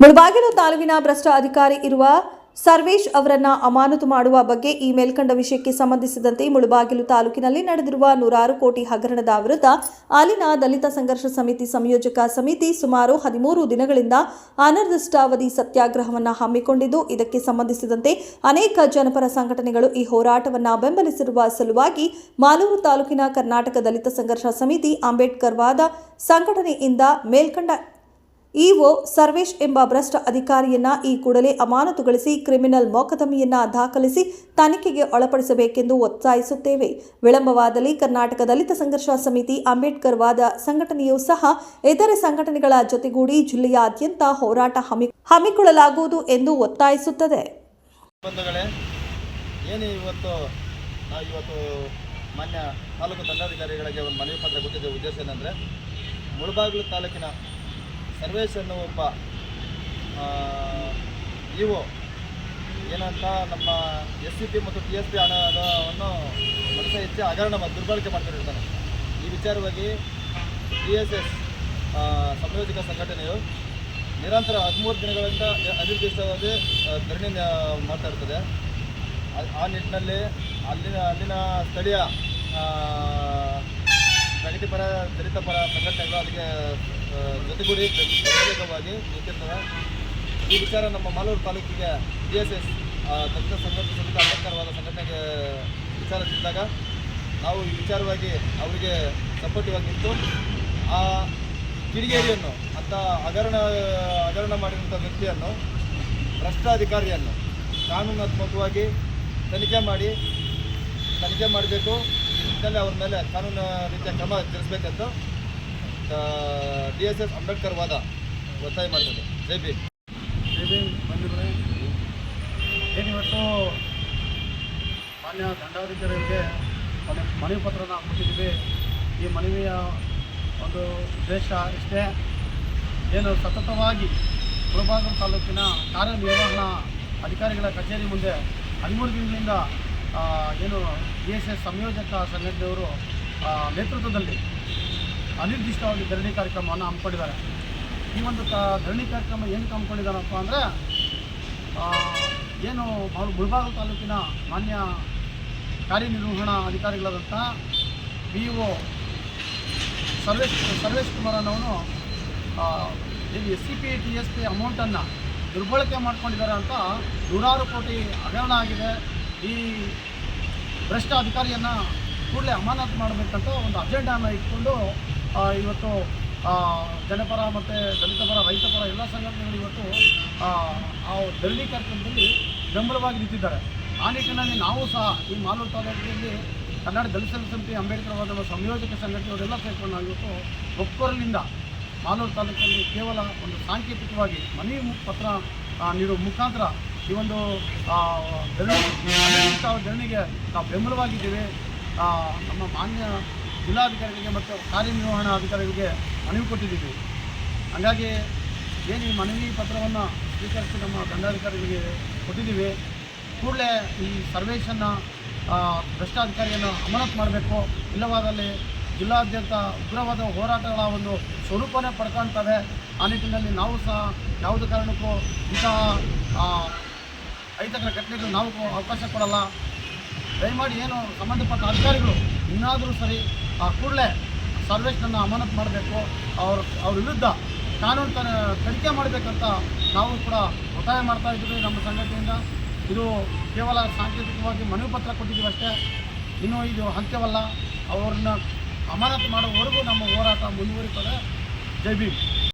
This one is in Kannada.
ಮುಳಬಾಗಿಲು ತಾಲೂಕಿನ ಭ್ರಷ್ಟ ಅಧಿಕಾರಿ ಇರುವ ಸರ್ವೇಶ್ ಅವರನ್ನ ಅಮಾನತು ಮಾಡುವ ಬಗ್ಗೆ ಈ ಮೇಲ್ಕಂಡ ವಿಷಯಕ್ಕೆ ಸಂಬಂಧಿಸಿದಂತೆ ಮುಳಬಾಗಿಲು ತಾಲೂಕಿನಲ್ಲಿ ನಡೆದಿರುವ ನೂರಾರು ಕೋಟಿ ಹಗರಣದ ವಿರುದ್ಧ ಅಲ್ಲಿನ ದಲಿತ ಸಂಘರ್ಷ ಸಮಿತಿ ಸಂಯೋಜಕ ಸಮಿತಿ ಸುಮಾರು ಹದಿಮೂರು ದಿನಗಳಿಂದ ಅನಿರ್ದಿಷ್ಟಾವಧಿ ಸತ್ಯಾಗ್ರಹವನ್ನು ಹಮ್ಮಿಕೊಂಡಿದ್ದು, ಇದಕ್ಕೆ ಸಂಬಂಧಿಸಿದಂತೆ ಅನೇಕ ಜನಪರ ಸಂಘಟನೆಗಳು ಈ ಹೋರಾಟವನ್ನು ಬೆಂಬಲಿಸಿರುವ ಸಲುವಾಗಿ ಮಾಲೂರು ತಾಲೂಕಿನ ಕರ್ನಾಟಕ ದಲಿತ ಸಂಘರ್ಷ ಸಮಿತಿ ಅಂಬೇಡ್ಕರ್ ವಾದ ಸಂಘಟನೆಯಿಂದ ಮೇಲ್ಕಂಡ ಇಒ ಸರ್ವೇಶ್ ಎಂಬ ಭ್ರಷ್ಟ ಅಧಿಕಾರಿಯನ್ನ ಈ ಕೂಡಲೇ ಅಮಾನತುಗೊಳಿಸಿ ಕ್ರಿಮಿನಲ್ ಮೊಕದ್ದಮೆಯನ್ನ ದಾಖಲಿಸಿ ತನಿಖೆಗೆ ಒಳಪಡಿಸಬೇಕೆಂದು ಒತ್ತಾಯಿಸುತ್ತೇವೆ. ವಿಳಂಬವಾದಲ್ಲಿ ಕರ್ನಾಟಕ ದಲಿತ ಸಂಘರ್ಷ ಸಮಿತಿ ಅಂಬೇಡ್ಕರ್ ವಾದ ಸಂಘಟನೆಯೂ ಸಹ ಇತರೆ ಸಂಘಟನೆಗಳ ಜೊತೆಗೂಡಿ ಜಿಲ್ಲೆಯಾದ್ಯಂತ ಹೋರಾಟ ಹಮ್ಮಿ ಹಮ್ಮಿಕೊಳ್ಳಲಾಗುವುದು ಎಂದು ಒತ್ತಾಯಿಸುತ್ತದೆ. ಮಾನ್ಯ ತಾಲೂಕು ದಂಡಾಧಿಕಾರಿಗಳಿಗೆ ಒಂದು ಮನವಿ ಪತ್ರ ಕೊಟ್ಟಿದ್ದ ಉದ್ದೇಶ ಏನಂದರೆ, ಮುಳಬಾಗಿಲು ತಾಲೂಕಿನ ಸರ್ವೇಶ್ ಅನ್ನೋ ಒಬ್ಬ ಇವು ಏನಂತ ನಮ್ಮ ಎಸ್ ಸಿ ಪಿ ಮತ್ತು ಟಿ ಎಸ್ ಪಿ ಹಣವನ್ನು ಮನಸ್ಸ ಹೆಚ್ಚು ಹಗರಣ ದುರ್ಬಳಕೆ ಮಾಡ್ಕೊಂಡಿರ್ತಾನೆ. ಈ ವಿಚಾರವಾಗಿ ಟಿ ಎಸ್ ಎಸ್ ಸಂಯೋಜಕ ಸಂಘಟನೆಯು ನಿರಂತರ ಹದಿಮೂರು ದಿನಗಳಿಂದ ಅನಿರ್ದಿಷ್ಟವಾಗಿ ಧರಣಿ ಮಾಡ್ತಾ ಇರ್ತದೆ. ಆ ನಿಟ್ಟಿನಲ್ಲಿ ಅಲ್ಲಿನ ಅಲ್ಲಿನ ಸ್ಥಳೀಯ ಆ, ಪ್ರಗತಿಪರ ದಲಿತ ಪರ ಸಂಘಟನೆಗಳು ಅದಕ್ಕೆ ಜೊತೆಗೂಡಿ ಪ್ರತ್ಯೇಕವಾಗಿ ನಿಂತಿರ್ತವೆ. ಈ ವಿಚಾರ ನಮ್ಮ ಮಾಲೂರು ತಾಲೂಕಿಗೆ ಡಿ ಎಸ್ ಎಸ್ ದಲಿತ ಸಂಘರ್ಷ ಸಮಿತಿ ಅಲಂಕಾರವಾದ ಸಂಘಟನೆಗೆ ವಿಚಾರ ತಿಳಿದಾಗ ನಾವು ಈ ವಿಚಾರವಾಗಿ ಅವರಿಗೆ ಸಪೋರ್ಟಿವ್ ಆಗಿ ನಿಂತು ಆ ಕಿಡಿಗೇರಿಯನ್ನು ಅಂತ ಹಗರಣ ಹಗರಣ ಮಾಡಿರುವಂಥ ವ್ಯಕ್ತಿಯನ್ನು ಭ್ರಷ್ಟಾಧಿಕಾರಿಯನ್ನು ಕಾನೂನಾತ್ಮಕವಾಗಿ ತನಿಖೆ ಮಾಡಿ ತನಿಖೆ ಮಾಡಬೇಕು. ಇದನ್ನೆಲ್ಲ ಅವ್ರ ಮೇಲೆ ಕಾನೂನು ರೀತಿಯ ಕ್ರಮ ಜರುಗಿಸ್ಬೇಕಂತ ಡಿ ಎಸ್ ಎಸ್ ಅಂಬೇಡ್ಕರ್ ವಾದ ಒತ್ತಾಯ ಮಾಡ್ತದೆ ಜೈ ಭೀಮ್. ಜೈ ಬಂಧುಗಳೇ ಏನಿವತ್ತು ಮಾನ್ಯ ದಂಡಾಧಿಕಾರಿಗಳಿಗೆ ಮನವಿ ಪತ್ರನ ಕೊಟ್ಟಿದ್ದೀವಿ. ಈ ಮನವಿಯ ಒಂದು ಉದ್ದೇಶ ಇಷ್ಟೇ. ಏನು ಸತತವಾಗಿ ಮುಳಬಾಗಿಲು ತಾಲೂಕಿನ ಕಾರ್ಯನಿರ್ವಹಣಾ ಅಧಿಕಾರಿಗಳ ಕಚೇರಿ ಮುಂದೆ ಹದಿಮೂರು ದಿನಗಳಿಂದ ಏನು ಬಿ ಎಸ್ ಎಸ್ ಸಂಯೋಜಕ ಸಂಘಟನೆಯವರು ನೇತೃತ್ವದಲ್ಲಿ ಅನಿರ್ದಿಷ್ಟವಾಗಿ ಧರಣಿ ಕಾರ್ಯಕ್ರಮವನ್ನು ಹಮ್ಮಿಕೊಂಡಿದ್ದಾರೆ. ಈ ಒಂದು ಕ ಧರಣಿ ಕಾರ್ಯಕ್ರಮ ಏನಕ್ಕೆ ಹಮ್ಮಿಕೊಂಡಿದ್ದಾರಪ್ಪ ಅಂದರೆ ಏನು ಅವರು ಮುಳಬಾಗಿಲು ತಾಲೂಕಿನ ಮಾನ್ಯ ಕಾರ್ಯನಿರ್ವಹಣಾ ಅಧಿಕಾರಿಗಳಾದಂಥ ಬಿ ಒ ಸರ್ವೇಶ್ ಸರ್ವೇಶ್ ಕುಮಾರ್ ಅನ್ನೋನು ಆ, ಏನು S C P T S P ಅಮೌಂಟನ್ನು ದುರ್ಬಳಕೆ ಮಾಡ್ಕೊಂಡಿದ್ದಾರೆ ಅಂತ ನೂರಾರು ಕೋಟಿ ಹಗರಣ ಆಗಿದೆ. ಈ ಭ್ರಷ್ಟ ಅಧಿಕಾರಿಯನ್ನು ಕೂಡಲೇ ಅಮಾನತು ಮಾಡಬೇಕಂತ ಒಂದು ಅಜೆಂಡಾನ ಇಟ್ಕೊಂಡು ಇವತ್ತು ಜನಪರ ಮತ್ತು ದಲಿತ ಪರ ರೈತ ಪರ ಎಲ್ಲ ಸಂಘಟನೆಗಳು ಇವತ್ತು ಆ, ಧರಣಿ ಕಾರ್ಯಕ್ರಮದಲ್ಲಿ ಬೆಂಬಲವಾಗಿ ನಿಂತಿದ್ದಾರೆ. ಆ ನಿಟ್ಟಿನಲ್ಲಿ ನಾವು ಸಹ ಈ ಮಾಲೂರು ತಾಲೂಕಿನಲ್ಲಿ ಕನ್ನಡ ದಲಿತ ಸಮಿತಿ ಅಂಬೇಡ್ಕರ್ ವಾದ ಸಂಯೋಜಕ ಸಂಘಟನೆಯವರೆಲ್ಲ ಸೇರ್ಕೊಂಡು ನಾವು ಇವತ್ತು ಒಕ್ಕೊರಲಿಂದ ಮಾಲೂರು ತಾಲೂಕಿನಲ್ಲಿ ಕೇವಲ ಒಂದು ಸಾಂಕೇತಿಕವಾಗಿ ಮನವಿ ಪತ್ರ ನೀಡುವ ಮುಖಾಂತರ ಈ ಒಂದು ಧರಣಿಗೆ ನಾವು ಬೆಂಬಲವಾಗಿದ್ದೇವೆ. ನಮ್ಮ ಮಾನ್ಯ ಜಿಲ್ಲಾಧಿಕಾರಿಗಳಿಗೆ ಮತ್ತು ಕಾರ್ಯನಿರ್ವಹಣಾ ಅಧಿಕಾರಿಗಳಿಗೆ ಮನವಿ ಕೊಟ್ಟಿದ್ದೀವಿ. ಹಾಗಾಗಿ ಏನು ಈ ಮನವಿ ಪತ್ರವನ್ನು ಸ್ವೀಕರಿಸಿ ನಮ್ಮ ದಂಡಾಧಿಕಾರಿಗಳಿಗೆ ಕೊಟ್ಟಿದ್ದೀವಿ. ಕೂಡಲೇ ಈ ಸರ್ವೇಶನ್ನು ಭ್ರಷ್ಟಾಧಿಕಾರಿಯನ್ನು ಅಮಾನತ್ ಮಾಡಬೇಕು. ಇಲ್ಲವಾದಲ್ಲಿ ಜಿಲ್ಲಾದ್ಯಂತ ಉಗ್ರವಾದ ಹೋರಾಟಗಳ ಒಂದು ಸ್ವರೂಪನೇ ಪಡ್ಕೊಳ್ತವೆ. ಆ ನಿಟ್ಟಿನಲ್ಲಿ ನಾವು ಸಹ ಯಾವುದೇ ಕಾರಣಕ್ಕೂ ಇಂತಹ ಅಹಿತಕರ ಘಟನೆಗಳು ನಾವು ಅವಕಾಶ ಕೊಡಲ್ಲ. ದಯಮಾಡಿ ಏನು ಸಂಬಂಧಪಟ್ಟ ಅಧಿಕಾರಿಗಳು ಇನ್ನಾದರೂ ಸರಿ ಆ ಕೂಡಲೇ ಸರ್ವೇಶ್ನನ್ನು ಅಮಾನತು ಮಾಡಬೇಕು. ಅವ್ರ ಅವ್ರ ವಿರುದ್ಧ ಕಾನೂನು ತನ ತನಿಖೆ ಮಾಡಬೇಕಂತ ನಾವು ಕೂಡ ಒತ್ತಾಯ ಮಾಡ್ತಾ ಇದ್ದೀವಿ ನಮ್ಮ ಸಂಘಟನೆಯಿಂದ. ಇದು ಕೇವಲ ಸಾಂಕೇತಿಕವಾಗಿ ಮನವಿ ಪತ್ರ ಕೊಟ್ಟಿದ್ದೀವಿ ಅಷ್ಟೇ. ಇನ್ನೂ ಇದು ಅಂತ್ಯವಲ್ಲ. ಅವ್ರನ್ನ ಅಮಾನತು ಮಾಡುವವರೆಗೂ ನಮ್ಮ ಹೋರಾಟ ಮುಂದುವರಿತದೆ. ಜೈ ಭೀಮ್.